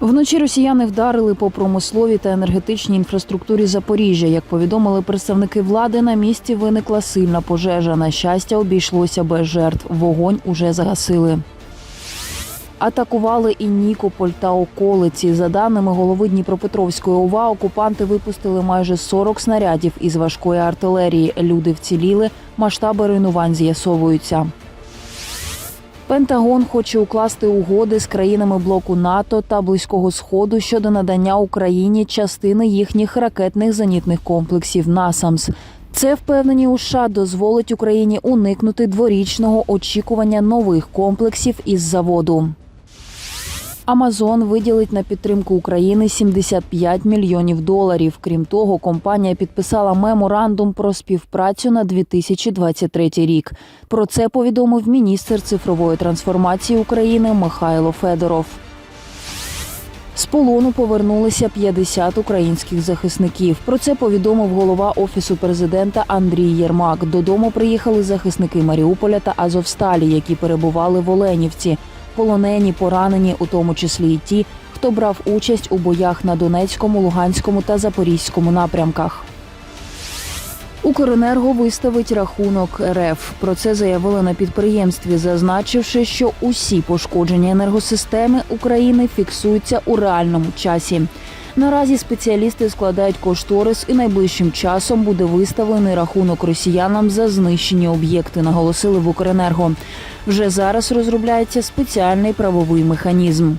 Вночі росіяни вдарили по промисловій та енергетичній інфраструктурі Запоріжжя. Як повідомили представники влади, на місці виникла сильна пожежа. На щастя, обійшлося без жертв. Вогонь уже загасили. Атакували і Нікополь та околиці. За даними голови Дніпропетровської ОВА, окупанти випустили майже 40 снарядів із важкої артилерії. Люди вціліли, масштаби руйнувань з'ясовуються. Пентагон хоче укласти угоди з країнами блоку НАТО та Близького Сходу щодо надання Україні частини їхніх ракетних зенітних комплексів НАСАМС. Це впевнені у США дозволить Україні уникнути дворічного очікування нових комплексів із заводу. Амазон виділить на підтримку України 75 мільйонів доларів. Крім того, компанія підписала меморандум про співпрацю на 2023 рік. Про це повідомив міністр цифрової трансформації України Михайло Федоров. З полону повернулися 50 українських захисників. Про це повідомив голова офісу президента Андрій Єрмак. Додому приїхали захисники Маріуполя та Азовсталі, які перебували в Оленівці. Полонені, поранені, у тому числі і ті, хто брав участь у боях на Донецькому, Луганському та Запорізькому напрямках. Укренерго виставить рахунок РФ. Про це заявили на підприємстві, зазначивши, що усі пошкодження енергосистеми України фіксуються у реальному часі. Наразі спеціалісти складають кошторис, і найближчим часом буде виставлений рахунок росіянам за знищені об'єкти. Наголосили в Укренерго. Вже зараз розробляється спеціальний правовий механізм.